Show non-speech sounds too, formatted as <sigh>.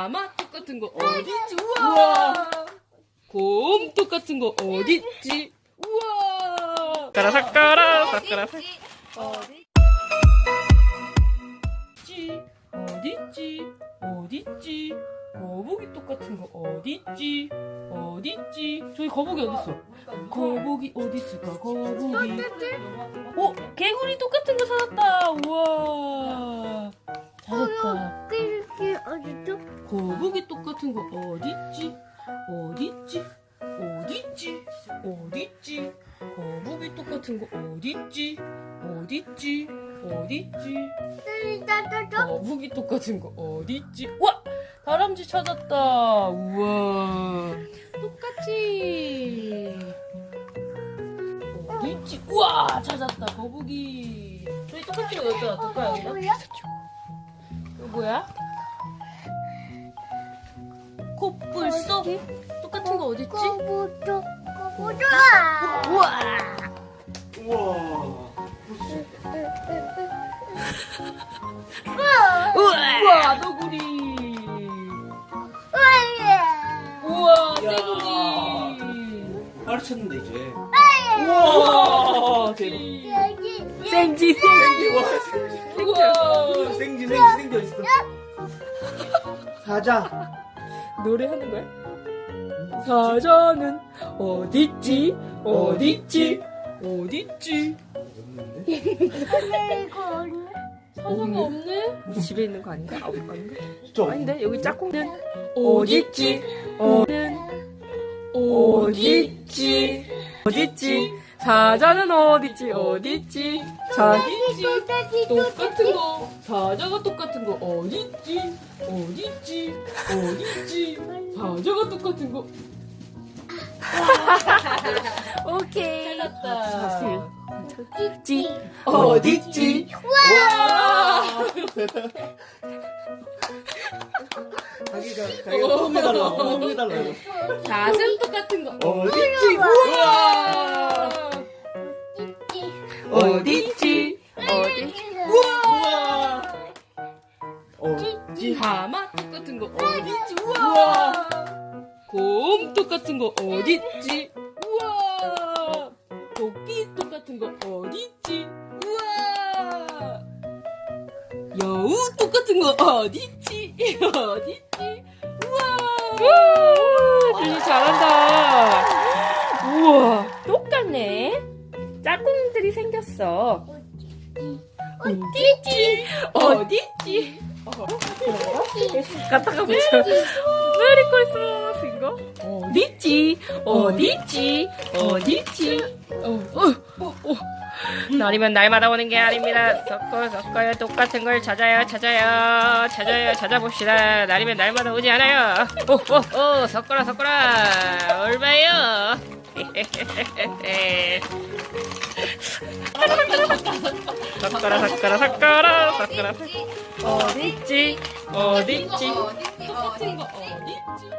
아마 똑같은 거 어딨지? 우와! 곰 똑같은 거 어딨지? 우와! 사카라 사카라 사카라 어딨지? 어딨지? 어딨지? 거북이 똑같은 거 어딨지? 어딨지? 저기 거북이 어딨어? 거북이 어딨을까? 거북이 어? 개구리 똑같은 거 찾았다! 우와! 어딨지? 어딨지? 어딨지? 거북이 똑 같은 거 어딨지? 어딨지? 어딨지? 거북이 똑 같은 거 어딨지? 와! 다람쥐 찾았다. 우와. 똑같이. 어딨지? 우와! 찾았다. 거북이. 저희 똑같이 거 여기다 놔둘까요? 여기다? 뭐야? 이거 뭐야? 코뿔소? 똑같은 거 어딨지? 거부도 거부도 우와! 우와. 우와! 너구리! 우와! 쇠고기! 파르쳤는데 이제. 우와! 대박. 여기 생지, 생지! 우와. 우와! 생지 생지 생지 어딨어? 사자. 노래하는 거야? 사자는 어딨지? 어딨지? 어딨지? 없는데? 이거 사자가 없네? 집에 있는 거 아닌가? 아, 아닌가? 진짜. 아닌데 여기 짝꿍은 어딨지? 어는 어딨지? 어딨지? 사자는 어딨지? 어딨지? 자기지 똑같은 거 사자가 똑같은 거 어딨지? 어딨지? 어딨지? 사자가 똑같은 거 오케이 찾았다 지 어딨지? 와 자기가 자기가 포옹해달라. 포옹해달라. 사슴 똑같은 거 하마 똑같은 거 어딨지? 우와 곰 똑같은 거 어딨지? 우와 토끼 똑같은 거 어딨지? 우와 여우 똑같은 거 어딨지? 어딨지? 우와 준이 잘한다 우와 똑같네 짝꿍들이 생겼어 어딨지? 어딨지? 갖다가 붙여. 메리 크리스마스 이거? 어딨지? 어딨지? 어딨지? 어, 어, 어. 날이면 날마다 오는 게 아닙니다. 섞어 섞어요. 똑같은 걸 찾아요. 찾아요. 찾아요. 찾아봅시다. 날이면 날마다 오지 않아요. 오오오 섞어라 섞어라. 얼마요? <laughs> 섞어라 섞어라 섞어라 섞어라 어딨지? 어딨지? 똑같은 거 어딨지?